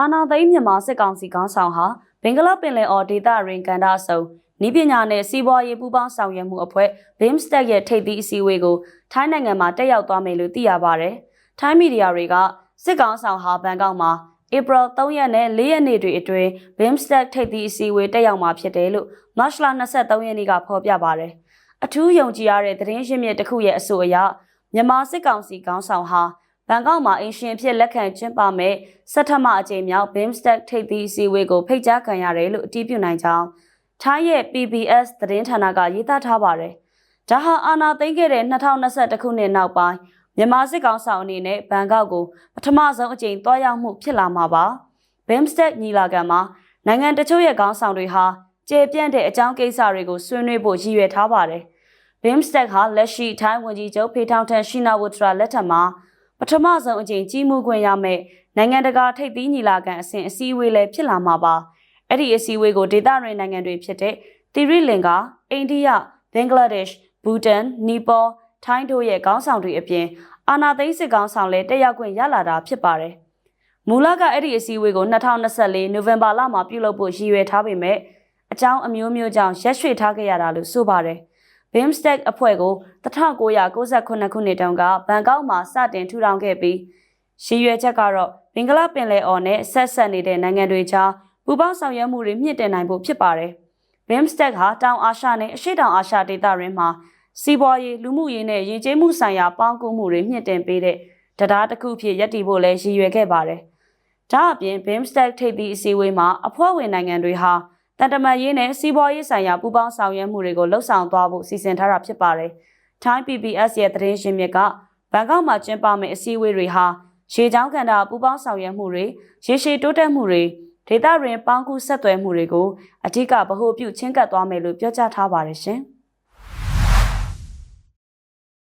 အာနာသိန်းမြန်မာစစ်ကောင်စီခေါင်းဆောင်ဟာဘင်္ဂလားပင်လယ်အော်ဒေသရင်ကန်ဒါဆုံနီးပညာနဲ့စီးပွားရေးပူးပေါင်းဆောင်ရွက်မှုအဖွဲ့ BIMSTEC ရဲ့ထိပ်သီးအစည်းအဝေးကိုထိုင်းနိုင်ငံမှာတက်ရောက်သွားမယ်လို့သိရပါဗျ။ထိုင်းမီဒီယာတွေကစစ်ကောင်ဆောင်ဟာဘန်ကောက်မှာဧပြီ3ရက်နဲ့4ရက်နေ့တွေအတွင်း BIMSTEC ထိပ်သီးအစည်းအဝေးတက်ရောက်မှာဖြစ်တယ်လို့မတ်လ23ရက်နေ့ကဖော်ပြပါဗျ။အထူးယုံကြည်ရတဲ့သတင်းရင်းမြစ်တစ်ခုရဲ့အဆိုအရမြန်မာစစ်ကောင်စီခေါင်းဆောင်ဟာ ဘန်ကောက်မှာအင်ရှင်ဖြစ်လက်ခံကျင်းပမဲ့စက်ထမအကြိမ်မြောက် BIMSTEC ထိပ်သီးအစည်းအဝေးကိုဖိတ်ကြားခံရတယ်လို့အတည်ပြုနိုင်ကြောင်းထိုင်းရဲ့ PBS သတင်းဌာနကရေးသားထားပါတယ်။ဒါဟာအာဏာသိမ်းခဲ့တဲ့2021ခုနှစ်နောက်ပိုင်းမြန်မာစစ်ကောင်ဆောင်အနေနဲ့ဘန်ကောက်ကိုပထမဆုံးအကြိမ်တွားရောက်မှုဖြစ်လာမှာပါ။ BIMSTEC ညီလာခံမှာနိုင်ငံတချို့ရဲ့ခေါင်းဆောင်တွေဟာကျေပြန့်တဲ့အကြောင်းကိစ္စတွေကိုဆွေးနွေးဖို့ရည်ရွယ်ထားပါတယ်။ BIMSTEC ဟာလက်ရှိထိုင်းဝန်ကြီးချုပ်ဖေထောင်ထန်ရှိနာဝထရာလက်ထက်မှာ ပထမဆုံးအကြိမ်ကြီးမှုခွင့်ရမယ့်နိုင်ငံတကာထိပ်သီးညီလာခံအဆင့်အစည်းအဝေးလည်းဖြစ်လာမှာပါအဲ့ဒီအစည်းအဝေးကိုဒေသရင်းနိုင်ငံတွေဖြစ်တဲ့တီရီလင်ကာအိန္ဒိယဘင်္ဂလားဒေ့ရှ်ဘူတန်နီပေါထိုင်းတို့ရဲ့ခေါင်းဆောင်တွေအပြင်အာနာသိန်းစစ်ခေါင်းဆောင်လည်းတက်ရောက်ခွင့်ရလာတာဖြစ်ပါတယ်မူလကအဲ့ဒီအစည်းအဝေးကို2024နိုဝင်ဘာလမှာပြုလုပ်ဖို့ရည်ရွယ်ထားပေမဲ့အကြောင်းအမျိုးမျိုးကြောင့်ရက်ရွှေ့ထားခဲ့ရတာလို့ဆိုပါတယ်။ BIMSTEC အဖွဲ့ကို1998ခုနှစ်တုန်းကဘန်ကောက်မှာစတင်ထူထောင်ခဲ့ပြီးရည်ရွယ်ချက်ကတော့ဘင်္ဂလားပင်လယ်အော်နဲ့ဆက်ဆက်နေတဲ့နိုင်ငံတွေကြားပူးပေါင်းဆောင်ရွက်မှုတွေမြင့်တင်နိုင်ဖို့ဖြစ်ပါတယ်။ BIMSTEC ဟာတောင်အာရှနဲ့အရှေ့တောင်အာရှဒေသတွင်းမှာစီးပွားရေးလူမှုရေးနဲ့ယဉ်ကျေးမှုဆိုင်ရာပေါင်းကူးမှုတွေမြင့်တင်ပေးတဲ့တရားတစ်ခုဖြစ်ရည်တည်ဖို့လည်းရည်ရွယ်ခဲ့ပါတယ်။ဒါအပြင် BIMSTEC ထိပ်သီးအစည်းအဝေးမှာအဖွဲ့ဝင်နိုင်ငံတွေဟာ တန်တမာရေးနဲ့စီးပွားရေးဆိုင်ရာပူးပေါင်းဆောင်ရွက်မှုတွေကိုလှုပ်ဆောင်သွားဖို့စီစဉ်ထားတာဖြစ်ပါတယ်။ Thai PBS ရဲ့သတင်းရင်းမြစ်ကဘန်ကောက်မှာကျင်းပမယ့်အစည်းအဝေးတွေဟာရေချောင်းကန်တာပူးပေါင်းဆောင်ရွက်မှုတွေရေရှည်တိုးတက်မှုတွေဒေသတွင်ပေါင်းကူးဆက်သွယ်မှုတွေကိုအထူးကဗဟုပြုချင်းကပ်သွားမယ်လို့ပြောကြားထားပါတယ်ရှင်။